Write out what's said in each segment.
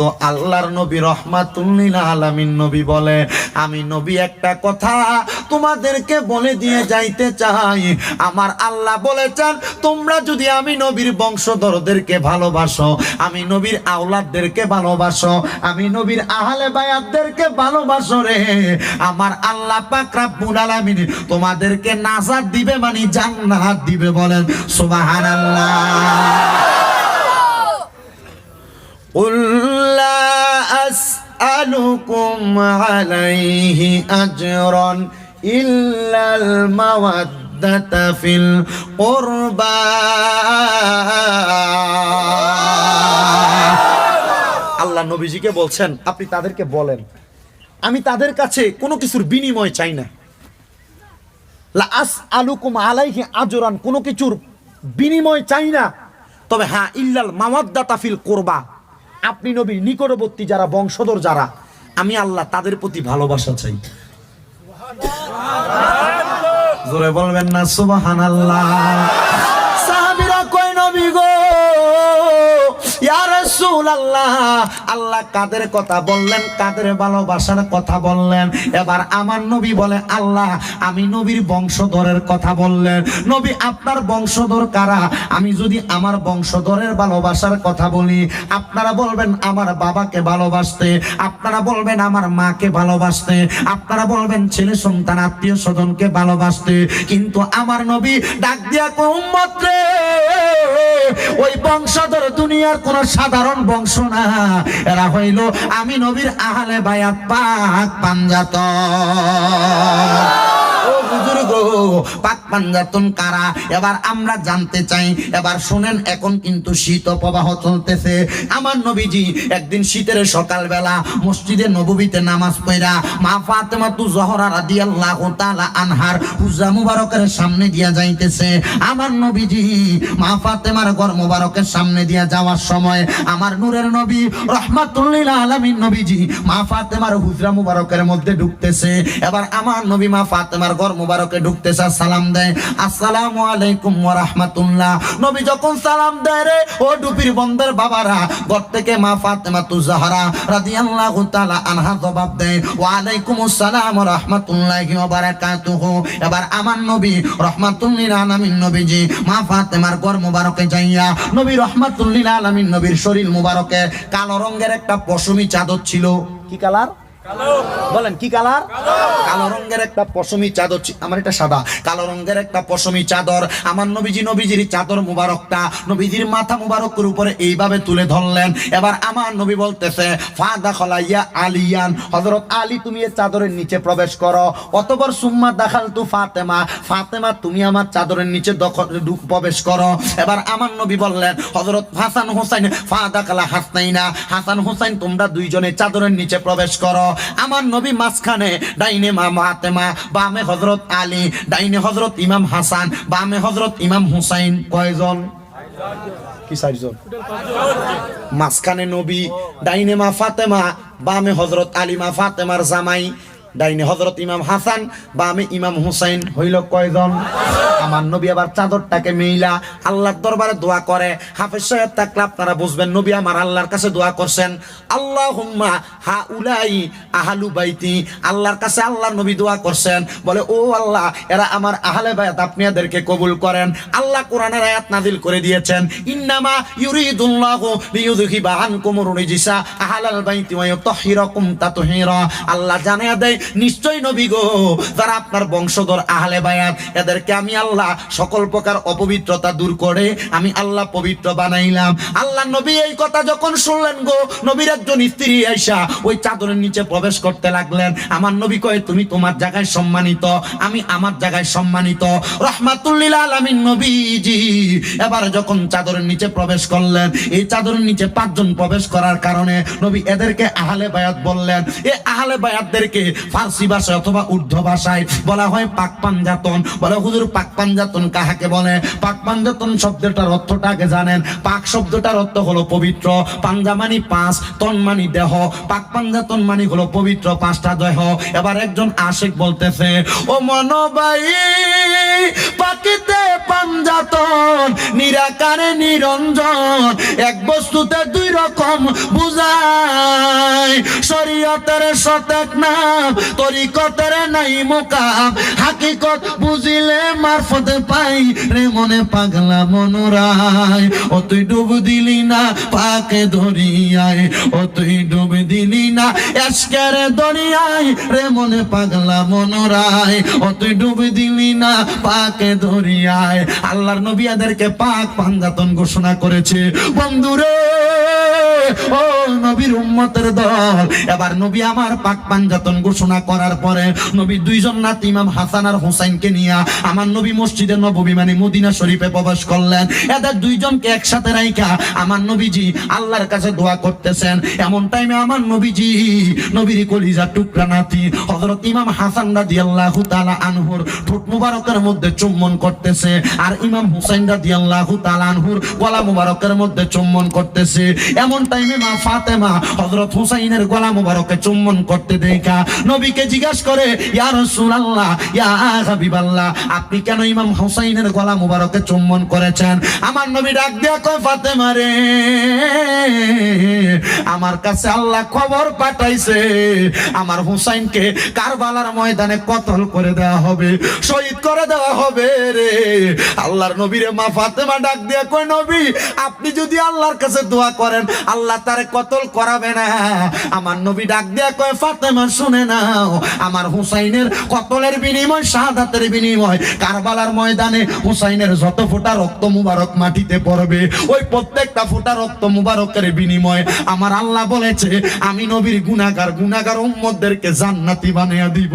কিন্তু আল্লাহর নবী রহমাতুল্লিল আলামিন নবী বলে, আমি নবী একটা কথা তোমাদেরকে বলে দিয়ে যাইতে চাই। আমার আল্লাহ বলেছেন, তোমরা যদি আমি নবীর বংশধরদেরকে ভালোবাসো, আমি নবীর আওলাদদেরকে ভালোবাসো, আমি নবীর আহলে বায়াতদেরকে ভালোবাসো রে। আমার আল্লাহ পাক রাব্বুল আলামিন তোমাদেরকে নাজাত দিবে মানে জান্নাত দিবে বলেন, সুবহানাল্লাহ। قل لا أسألكم عليه أجرا إلا المودة في القربى আল্লাহ নবীজিকে বলছেন আপনি তাদেরকে বলেন আমি তাদের কাছে কোনো কিছুর বিনিময় চাই না লা আস আলুকুম আলাইহি আজরান কোনো কিছুর বিনিময় চাই না তবে হ্যাঁ ইল্লাল মামাদ্দা তাফিল করবা আপনি নবীর নিকটবর্তী যারা, বংশধর যারা, আমি আল্লাহ তাদের প্রতি ভালোবাসা চাই। জোরে বলবেন না, সুবহানাল্লাহ। সাহাবীরা আল্লাহ কাদের কথা বললেন, কাদের ভালোবাসার কথা বললেন? এবার আমার নবী বলে, আল্লাহ, আমি নবীর বংশধরের কথা বললেন। নবী, আপনার বংশধর কারা? আমি যদি আমার বংশধরের ভালোবাসার কথা বলি, আপনারা বলবেন, আমার বাবাকে ভালোবাসতে। আপনারা বলবেন, আমার মাকে ভালোবাসতে। আপনারা বলবেন, ছেলে সন্তান, আত্মীয় স্বজনকে ভালোবাসতে। কিন্তু আমার নবী ডাক দিয়া কৌম্মত ওই বংশধর দুনিয়ার কোন সাধারণ বংশ না এরা হইল আমি নবীর আহলে বায়াত পাক পাঞ্জাত। পাক পাঞ্জাতন কারা? এবার আমরা জানতে চাই, এবার শুনেন, এখন কিন্তু শীত প্রবাহ চলতেছে। আমার নবীজি একদিন শীতের সকালবেলা মসজিদে নামাজ পড়া মা ফাতেমা তু জহরা আনহার হুজরা মুবারকের সামনে দিয়া যাইতেছে। আমার নবীজি মা ফাতেমার ঘর মুবারকের সামনে দিয়া যাওয়ার সময় আমার নূরের নবী আলামিন নবীজি মা ফাতেমার হুজরা মুবারকের মধ্যে ঢুকতেছে। এবার আমার নবী মা ফাতেমার ঘর মুবারকে ঢুকতেছে আর সালাম দেয়। আসসালামু আলাইকুম ওয়া রাহমাতুল্লাহ। নবী যখন সালাম দেয় রে, ও ডুপির বন্ধের বাবারা, ঘর থেকে মা ফাতেমা তু জাহরা রাদিয়াল্লাহু তাআলা আনহা জবাব দেয় ওয়া আলাইকুম আসসালাম ওয়া রাহমাতুল্লাহি ওয়া বারাকাতুহু। এবার আমার নবী রহমাতুল্লিল আলামিন নবীজি, মা ফাতেমার ঘর মুবারকে যাইয়া, নবী রহমাতুল্লিল আলামিন নবীর শরীর মুবারকে কালো রঙের একটা পশমি চাদর ছিল। কি কালার? বলেন কি কালার? কালো। রঙের একটা পশমি চাদর আমার এটা সাদা। কালো রঙের একটা পশমি চাদর। আমার নবীজি নবীজির চাদর মুবারকটা। নবীজির মাথা মুবারকের উপরে এইভাবে তুলে ধরলেন। এবার আমার নবী বলতেছে ফাদা খলাইয়া আলিয়ান। হযরত আলী তুমি এই চাদরের নিচে প্রবেশ করো। অতবার সুম্মা দাখাল তু ফাতেমা। ফাতেমা তুমি আমার চাদরের নিচে দখল ঢুক প্রবেশ করো। এবার আমার নবী বললেন হজরত হাসান হোসেন ফাদা কালা হাসনাইনা হাসান হোসেন তোমরা দুইজনে চাদরের নিচে প্রবেশ করো। আমার নবী মাঝখানে ডাইনে মা ফাতেমা বামে হজরত আলী ডাইনে হজরত ইমাম হাসান বামে হজরত ইমাম হুসাইন কয়জন? কি চারজন মাঝখানে নবী ডাইনে মা ফাতেমা বামে হজরত আলী মা ফাতেমার জামাই ডাইনে হযরত ইমাম হাসান বা আমি ইমাম হুসাইন হইল কয়জন? আমার নবী আবার চাদরটাকে মেইলা আল্লাহর দরবারে দোয়া করে। হাফেজ সাহেব থাকলে আপনারা বুঝবেন, নবী আমার আল্লাহর কাছে দোয়া করছেন। আল্লাহুম্মা হা উলাই আহালু বাইতি, আল্লাহর কাছে আল্লাহর নবী দোয়া করছেন। বলে, ও আল্লাহ, এরা আমার আহলে বায়াত আপনি এদেরকে কবুল করেন। আল্লাহ কোরআনের আয়াত নাজিল করে দিয়েছেন, ইন্নামা ইউরিদুল্লাহু লিইউযহিবা আনকুম রিজিসা আহলাল বাইতি ওয়া ইউতাহহিরাকুম তাতহীরা। আল্লাহ জানিয়ে দেয় নিশ্চয় নবী গো। যারা আপনার বংশধর আহলে বায়াত, এদেরকে আমি আল্লাহ সকল প্রকার অপবিত্রতা দূর করে আমি আল্লাহ পবিত্র বানাইলাম। আল্লাহ নবী এই কথা যখন শুনলেন গো, নবীর একজন স্ত্রী আইসা ওই চাদরের নিচে প্রবেশ করতে লাগলেন। আমার নবী কয়, তুমি তোমার জায়গায় সম্মানিত, আমি আমার জায়গায় সম্মানিত। রহমাতুল্লিল আলামিন নবীজি। এবার যখন চাদরের নিচে প্রবেশ করলেন, এই চাদরের নিচে পাঁচজন প্রবেশ করার কারণে নবী এদেরকে আহলে বায়াত বললেন। এ আহলে বায়াতদেরকে ফার্সি ভাষায় অথবা উর্দু ভাষায় বলা হয় পাক পাঞ্জাতন। বলে হুজুর, পাক পাঞ্জাতন কাহাকে বলে? পাক পাঞ্জাতন শব্দটার অর্থটা আগে জানেন। পাক শব্দটার অর্থ হলো পবিত্র। পাঞ্জা মানি পাঁচ, তন মানি দেহ। পাক পাঞ্জাতন মানি হলো পবিত্র পাঁচটা দেহ। এবার একজন আশেক বলতেছে, ও মনোবাই পাকিতে পাঞ্জাতন, নিরাকারে নিরঞ্জন, এক বস্তুতে দুই রকম বুঝায় শরীয়তের সতেক নাম তরিকতের নাই মোকাম। হাকিকত বুঝিলে মারফতে পাই রে মনে পাগলা মনোরায়। ও তুই ডুব দিলি না পাকে দরিয়ায় ও তুই ডুব দিলি না এসকের দরিয়ায় রে মনে পাগলা মনোরায়। ও তুই ডুব দিলি না পাকে দরিয়ায় আল্লাহর নবিয়াদেরকে পাক পাঞ্জাতন ঘোষণা করেছে। বন্ধুরে ও নবীর উম্মতের দল। এবার নবী আমার পাক পাঞ্জাতন ঘোষণা করার পরে নবী দুইজন নাতি ইমাম হাসান আর নিয়ে আমার নবী মসজিদে মানে মদিনা শরীফে প্রবেশ করলেন। এদের দুইজনকে একসাথে রাইখা আমার নবীজি আল্লাহর কাছে দোয়া করতেছেন। এমন টাইমে আমার নবীজি নবীর কলিজা টুকরা নাতি ইমাম হাসান আনহুর ঠোঁট মুবারকের মধ্যে চুম্বন করতেছে আর ইমাম হুসাইন রাদিয়াল্লাহু তাআলা আনহুর গলা মুবারকের মধ্যে চুম্বন করতেছে। এমন টাইমে মা ফাতেমা, হযরত হুসাইনের গলা মুবারকে চুম্বন করতে দেখা। নবীকে জিজ্ঞাসা করে, ইয়া রাসূলুল্লাহ, ইয়া হাবিবাল্লাহ, আপনি কেন ইমাম হুসাইনের গলা মুবারকে চুম্বন করেছেন? আমার নবী ডাক দিয়া কয়, ফাতেমা রে, আমার কাছে আল্লাহ খবর পাঠাইছে। আমার হুসাইনকে কারবালার ময়দানে কতল করে দেওয়া হবে, শহীদ করে দেওয়া হবে রে। আল্লাহর নবীরে মা ফাতেমা ডাক দেয়া কয়, নবী, আপনি যদি আল্লাহর কাছে দোয়া করেন, আল্লাহ তারে কতল করাবে না? আমার নবী ডাক দিয়া কয়, ফাতেমা, শুনে নাও, আমার হুসাইনের কতলের বিনিময়, শাহাদাতের বিনিময়। কারবালার ময়দানে হুসাইনের যত ফোঁটা রক্ত মুবারক মাটিতে পড়বে, ওই প্রত্যেকটা ফোটা রক্ত মুবারকের বিনিময়। আমার আল্লাহ বলেছে, আমি নবীর গুনাগার গুনাগার উম্মতদেরকে জান্নাতি বানিয়ে দিব।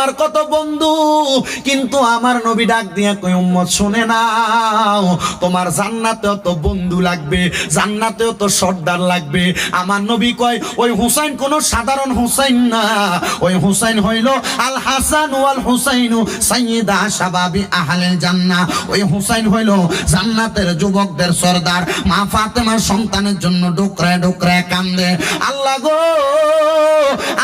তোমার কত বন্ধু? কিন্তু আমার নবী ডাক দিয়া কই উম্মত, শুনে নাও, তোমার জান্নাতেও তো বন্ধু লাগবে, জান্নাতেও তো সর্দার লাগবে। আমার নবী কয়, ওই হুসাইন কোন সাধারণ হুসাইন না। ওই হুসাইন হইল আল হাসান ওয়াল হুসাইনু সাইয়্যিদা শাবাবি আহলেল জান্নাহ ওই হুসাইন হইল জান্নাতের যুবকদের সর্দার। মা ফাতেমার সন্তানের জন্য ডোকরায় ডোকরায় কান্দে, আল্লাহ গো,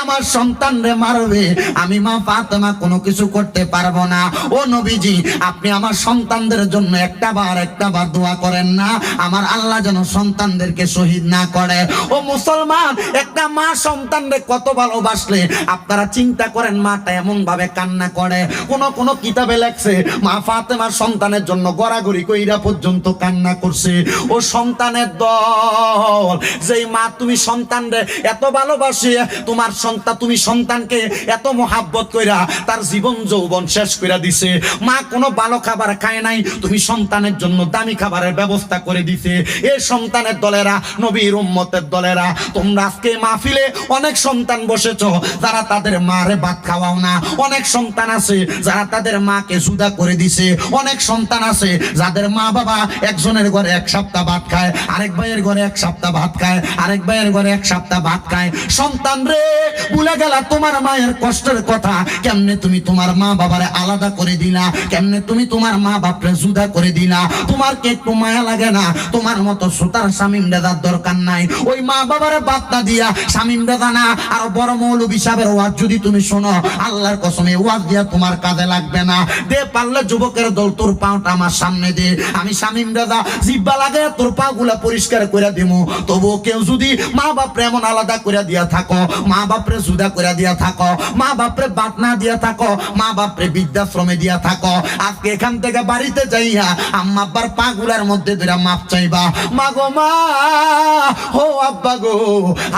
আমার সন্তান রে মারবে, আমি মা ফাতেমা কোনো কিছু করতে পারব না। ও নবীজি, আপনি আমার সন্তানদের জন্য একটা বার একটা বার দোয়া করেন না। আমার আল্লাহ যেন সন্তানদেরকে শহীদ না করে। ও মুসলমান, একটা মা সন্তানরে কত ভালোবাসলে? আপনারা চিন্তা করেন, মাটা এমন ভাবে কান্না করে। কোন কোন কিতাবে লেখছে, মা ফাতেমার সন্তানের জন্য গড়াগড়ি কইরা পর্যন্ত কান্না করছে। ও সন্তানের দল, যেই মা তুমি সন্তানরে এত ভালোবাসি, তোমার সন্তান, তুমি সন্তানকে এত মোহাব্বত কইরা তার জীবন যৌবন শেষ কইরা দিছে, মা কোনো ভালো খাবার খায় নাই, তুমি সন্তানের জন্য দামি খাবারের ব্যবস্থা করে দিছে। এ সন্তানের দলেরা, নবীর উম্মতের দলেরা, তোমরা আজকে মাহফিলে অনেক সন্তান বসেছো, যারা তাদের মারে ভাত খাওয়াও না। অনেক সন্তান আছে, যারা তাদের মাকে জুদা করে দিছে। অনেক সন্তান আছে, যাদের মা বাবা একজনের ঘরে এক সপ্তাহ ভাত খায়, আরেক ভাইয়ের ঘরে এক সপ্তাহ ভাত খায়, আরেক ভাইয়ের ঘরে এক সপ্তাহ ভাত খায়। সন্তান রে, ভুলে গেলা তোমার মায়ের কষ্টের কথা, কেমনে তুমি তোমার মা বাবারে আলাদা করে দিলা। কেমনে তুমি তোমার মা বাপরে জুদা করে দিলা? তোমার কে একটু মায়া লাগে না? তোমার মতো সুতার স্বামীম দাদার দরকার নাই। ওই মা বাবারে বার্তা দিয়া স্বামীম দাদা না, আর বড় মৌলবী সাহেবের ওয়াজ যদি তুমি শোনো, আল্লাহর কসমে ওয়াজ দিয়া তোমার কাজে লাগবে না। দে পারলে যুবকের দল তোর পাওটা আমার সামনে দে। আমি স্বামীম দাদা জিব্বা লাগে তোর পা গুলা পরিষ্কার করে দিমু। তবু কেউ যদি মা বাপরে এমন আলাদা করে দিয়া থাকো, মা বাপরে জুদা করে দিয়া থাকো, মা বাপরে বাত না না দিয়া থাকো, মা বাপরে বৃদ্ধাশ্রমে দিয়া থাকো। আজকে এখান থেকে বাড়িতে যাইয়া আম্মা আব্বার পাগুলার মধ্যে দুরা মাপ চাইবা। মা গো মা, ও আব্বা গো,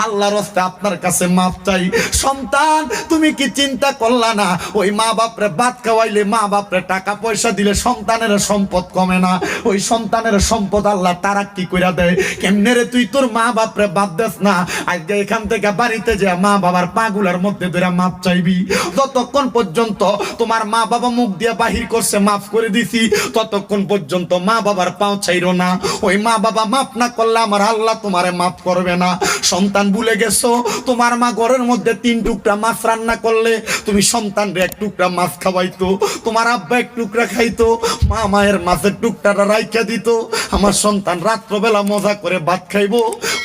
আল্লাহর রাস্তায় আপনার কাছে মাপ চাই। সন্তান, তুমি কি চিন্তা করলা না? ওই মা বাপরে ভাত খাওয়াইলে মা বাপরে টাকা পয়সা দিলে সন্তানের সম্পদ কমে না। ওই সন্তানের সম্পদ আল্লাহ তারা কি কইরা দেয়? কেমনে রে তুই তোর মা বাপরে বাদ দেস না? আজকে এখান থেকে বাড়িতে যে মা বাবার পাগুলার মধ্যে ধরে মাপ চাইবি। যতক্ষণ পর্যন্ত তোমার মা বাবা মুখ দিয়ে বাহির করছে, মাফ করে দিছি। ততক্ষণ পর্যন্ত মা বাবার পাও চাইরো না। ওই মা বাবা মাফ না করলে আমার আল্লাহ তোমারে মাফ করবে না। সন্তান ভুলে গেছো? তোমার মা ঘরের মধ্যে তিন টুকরা মাছ রান্না করলে তুমি সন্তানরে এক টুকরা মাছ খাওয়াইতো, তোমার আব্বা এক টুকরা খাইতো, মা মায়ের মাছের টুকটাটা রাইখা দিত। আমার সন্তান রাত্রবেলা মজা করে ভাত খাইবো,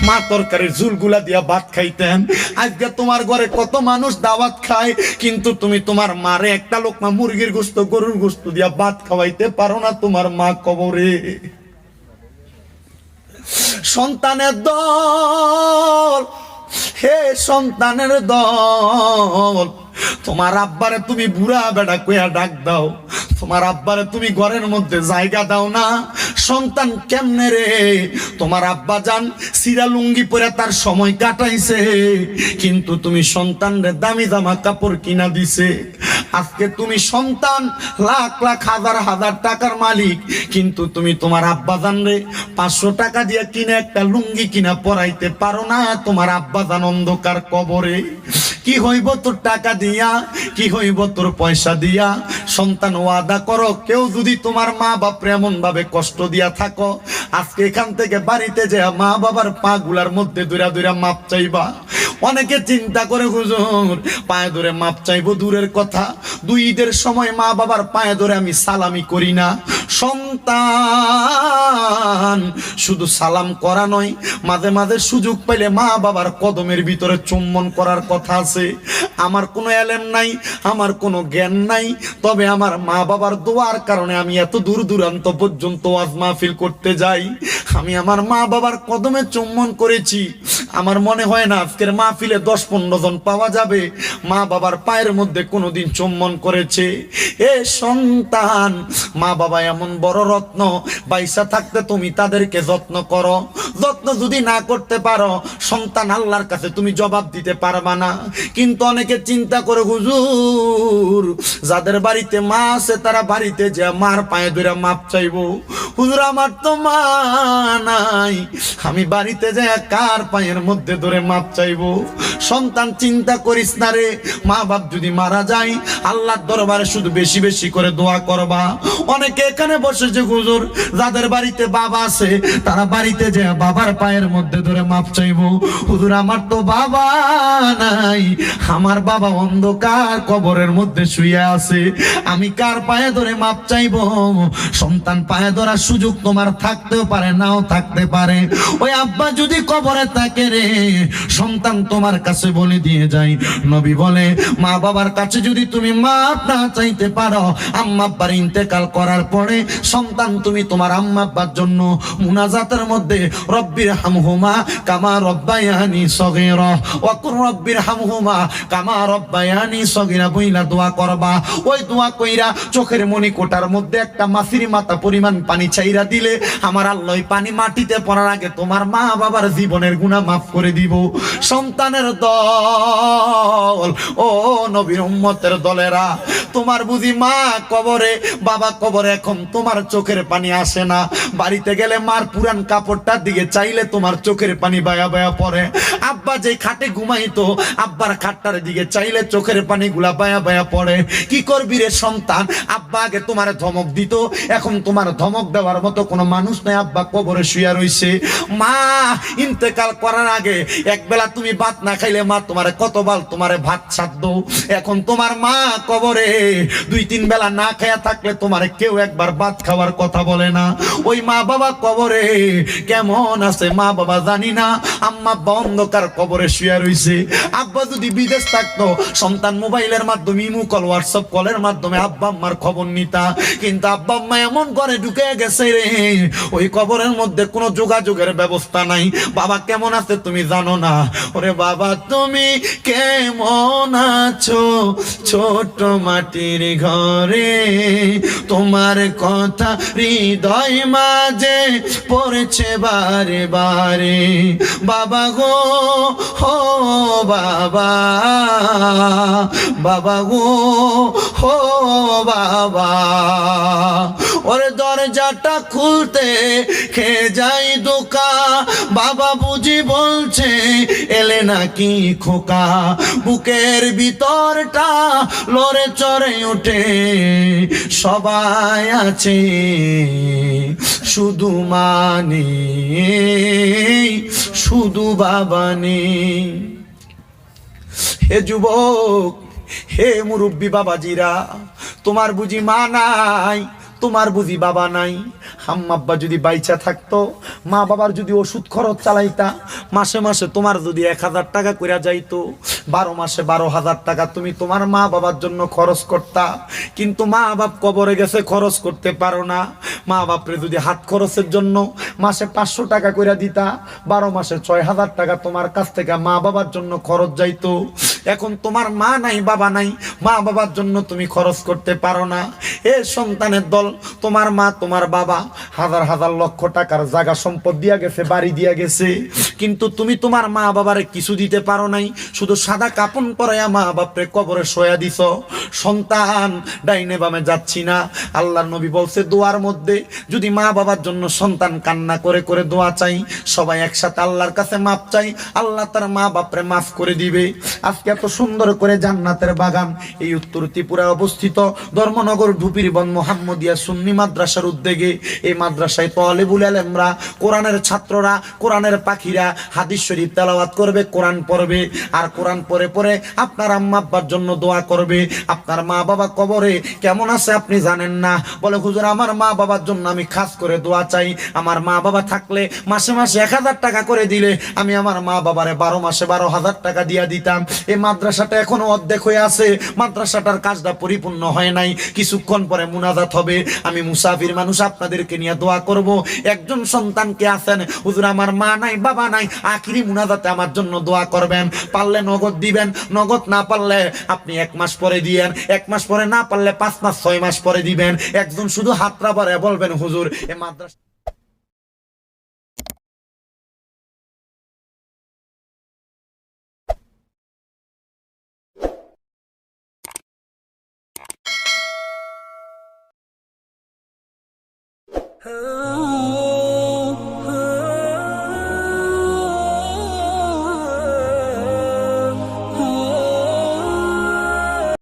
মা তরকারির ঝুলগুলা দিয়া ভাত খাইতেন। আজকে তোমার ঘরে কত মানুষ দাওয়াত খায়, কিন্তু তুমি তোমার মারে একটা লোকমা মুরগির গোস্ত, গরুর গোস্ত দিয়া ভাত খাওয়াইতে পারো না তোমার মা কবরে। সন্তানের দল, হে সন্তানের দল, তোমার আব্বারে তুমি বুড়া বেড়া কইয়া ডাক দাও, তোমার আব্বারে তুমি ঘরের মধ্যে জায়গা দাও না। সন্তান কেমনে রে? তোমার আব্বা যান সিরা লুঙ্গি পরে তার সময় কাটাইছে, কিন্তু তুমি সন্তান রে দামি দামা কাপড় কিনা দিছে। আজকে তুমি সন্তান, লাখ লাখ হাজার হাজার টাকার মালিক, কিন্তু তুমি তোমার আব্বা জান রে, পাঁচশো টাকা দিয়ে কিনে একটা লুঙ্গি কিনা পরাইতে পারো না, তোমার আব্বা জান অন্ধকার কবরে। কি হইব তোর টাকা দিয়া? কি হইব তোর পয়সা দিয়া? সন্তান ওয়াদা করো, কেউ যদি তোমার মা বাপরে এমন ভাবে কষ্ট দিয়া থাকো, আজকে এখান থেকে বাড়িতে যে মা বাবার পা গুলার মধ্যে দুরা দুরা মাপ চাইবা। অনেকে চিন্তা করে, হুজুর, পায়ে ধরে মাপ চাইব দূরের কথা। দুই ঈদের সময় মা বাবার পায়ে ধরে আমি সালামি করি না। সন্তান শুধু সালাম করা নয়, মাঝে মাঝে সুযোগ পাইলে মা বাবার কদমের ভিতরে চুম্বন করার কথা আছে। আমার কোনো এলেম নাই, আমার কোনো জ্ঞান নাই, তবে আমার মা বাবার দোয়ার কারণে আমি এত দূর দূরান্ত পর্যন্ত আজ মাহফিল করতে যাই। আমি আমার মা বাবার কদমে চুম্বন করেছি। আমার মনে হয় না আজকের মাহফিলে দশ পনেরো জন পাওয়া যাবে। মা বাবার পায়ের মধ্যে কোনোদিন চুম্বন করেছে। এ সন্তান, মা বাবা এমন বড় রত্ন, বাইসা থাকতে তুমি তাদেরকে যত্ন করো। যত্ন যদি না করতে পারো, সন্তান আল্লাহর কাছে তুমি জবাব দিতে পারবা না। কিন্তু অনেকে চিন্তা করে, হুজুর, যাদের বাড়িতে মা আছে, তারা বাড়িতে যে মার পায়ে ধরে মাপ চাইব। হুজুর, আমার তো মা নাই। আমি বাড়িতে যে কার পায়ের মধ্যে ধরে মাপ চাইব? সন্তান চিন্তা করিস না রে। মা বাপ যদি মারা যায়, আল্লাহর দরবারে শুধু বেশি বেশি করে দোয়া করবা। অনেকে এখানে বসেছে হুজুর, যাদের বাড়িতে বাবা আছে তারা বাড়িতে যে বাবার পায়ের মধ্যে ধরে মাপ চাইব। হুজুর, আমার তো বাবা নাই, আমার বাবা অন্ধকার কবরের মধ্যে শুয়ে আছে। আমি কার পায়ে ধরে মাপ চাইব? সন্তান পায়ে ধরার সুযোগ তোমার থাকতেও পারে, নাও থাকতে পারে। ওই আব্বা যদি কবরে থাকে রে, সন্তান তোমার কাছে বলে দিয়ে যায়। নবী বলে, মা বাবার কাছে যদি তুমি মাপ না চাইতে পারো, আম্মা আব্বার ইন্তেকাল করার পরে সন্তান তুমি তোমার আম্মা আব্বার জন্য মুনাজাতের মধ্যে রব্বির হামহুমা কামা রব্বায়ানি সগীরা ওয়াকুর রব্বির হামহুমা কামা রব্বায়ানি সগীরা বইলা দোয়া করবা। ওই দোয়া কইরা চোখের মনি কোটার মধ্যে একটা মাসির মাথা পরিমাণ পানি চাইরা দিলে আমার আল্লাহ পানি মাটিতে পড়ার আগে তোমার মা বাবার জীবনের গুণা মাফ করে দিব। সন্তানের দল, ও নবীর উম্মতের দলেরা, তোমার বুঝি মা কবরে, বাবা কবরে এখন তোমার চোখের পানি আসে না। বাড়িতে গেলে মার পুরান কাপড়টার দিকে চাইলে তোমার চোখের পানি বায়া বায়া পড়ে। আব্বা যে খাটে ঘুমাইতো, আব্বার খাটটার দিকে চাইলে চোখের পানি গুলা বায়া বায়া পড়ে। কি করবি রে সন্তান? আব্বা আগে তোমার ধমক দিত। এখন তোমার ধমক দেওয়ার মতো কোনো মানুষ নাই আব্বা, কবরে শুয়া রইছে। মা, ইন্তেকাল করার আগে একবেলা তুমি ভাত না খাইলে মা তোমারে কতবার তোমারে ভাত সাধ্য। এখন তোমার মা কবরে, দুই তিন বেলা না খায়া থাকলে তোমারে কেউ একবার ভাত খাওয়ার কথা বলে না। ওই মা বাবা কবরে কেমন আছে মা বাবা জানি না। আম্মা অন্ধকার কবরে শুয়ে রইছে। আব্বা যদি বিদেশ থাকতো, সন্তান মোবাইলের মাধ্যমে ইমু কল, হোয়াটসঅ্যাপ কলের মাধ্যমে আব্বা আম্মার খবর নিতা। কিন্তু আব্বা আম্মা এমন করে ঢুকে গেছে রে। ওই কবরের মধ্যে কোনো যোগাযোগের ব্যবস্থা নাই। বাবা, কেমন আছে তুমি জানো না? ওরে বাবা, তুমি কেমন আছো? ছোট মাটির ঘরে তোমার কথা হৃদয় মাঝে পড়ছে বারে বারে। বাবা গো, হো বাবা। বাবা গো, হো বাবা। ওরে দরজাটা খুলতে খে যাই দোকা বাবা বুঝি বলছে, এলে নাকি খোকা। বুকের ভিতরটা লড়ে চড়ে ওঠে। সবাই আছে, শুধু মানে শুধু বাবা হে যুবক হে মুরব্বী বাবাজিরা তোমার বুঝি মা নাই? তোমার বুঝি বাবা নাই? হাম্মাব্বা যদি বাইচা থাকতো, মা বাবার যদি ওষুধ খরচ চালাইতা, মাসে মাসে তোমার যদি এক হাজার টাকা কইরা যাইতো, বারো মাসে বারো হাজার টাকা তুমি তোমার মা বাবার জন্য খরচ করতা। কিন্তু মা বাপ কবরে গেছে, খরচ করতে পারো না। মা বাপরে যদি হাত খরচের জন্য মাসে পাঁচশো টাকা কইরা দিতা, বারো মাসে ছয় হাজার টাকা তোমার কাছ থেকে মা বাবার জন্য খরচ যাইতো। এখন তোমার মা নাই, বাবা নাই। মা, বাবার জন্য তুমি খরচ করতে পারো না। এ সন্তানের দল, তোমার মা, তোমার বাবা, হাজার হাজার লক্ষ টাকার জায়গা সম্পদ দিয়া গেছে, বাড়ি দিয়া গেছে। কিন্তু তুমি তোমার মা, বাবারে কিছু দিতে পারো নাই। শুধু সাদা কাপন পরাইয়া মা বাপরে কবরে শোয়া দিছ। সন্তান, ডাইনে বামে যাচ্ছি না। আল্লাহ নবী বলছে, দোয়ার মধ্যে যদি মা, বাবার জন্য সন্তান কান্না করে করে দোয়া চাই, সবাই একসাথে আল্লাহর কাছে মাপ চাই। আল্লাহ তার মা, বাপরে মাফ করে দিবে। আজকে এত সুন্দর করে জান্নাতের বাগান এই উত্তর ত্রিপুরায় অবস্থিত। ধর্মনগর, ঢুপিরবন, মোহাম্মদিয়া সুন্নি মাদ্রাসার উদ্যোগে এই মাদ্রাসায় তলেবুল আলেমরা, কোরআনের ছাত্ররা, কোরআনের পাখিরা হাদিস শরীফ তেলাওয়াত করবে, কোরআন পড়বে। আর কোরআন পড়ে পড়ে আপনার আম্মা আব্বার জন্য দোয়া করবে। আপনার মা বাবা কবরে কেমন আছে আপনি জানেন না? বলে, হুজুর, আমার মা বাবার জন্য আমি খাস করে দোয়া চাই। আমার মা বাবা থাকলে মাসে মাসে এক হাজার টাকা করে দিলে আমি আমার মা বাবারে বারো মাসে বারো হাজার টাকা দিয়া দিতাম। এই মাদ্রাসাটা এখনও অর্ধেক হয়ে আছে। মাদ্রাসাটার কাজটা পরিপূর্ণ হয় নাই। কিছুক্ষণ পরে মুনাজাত হবে। আমি মুসাফির মানুষ, আপনাদেরকে নিয়ে দোয়া করব। একজন সন্তানকে আছেন, হুজুর, আমার মা নাই, বাবা নাই। আখিরি মুনাজাতে আমার জন্য দোয়া করবেন। পারলে নগদ দিবেন, নগদ না পারলে আপনি এক মাস পরে দিয়েন। এক মাস পরে না পারলে পাঁচ মাস, ছয় মাস পরে দিবেন। একজন শুধু হাতরা পরে বলবেন, হুজুর, এ মাদ্রাসা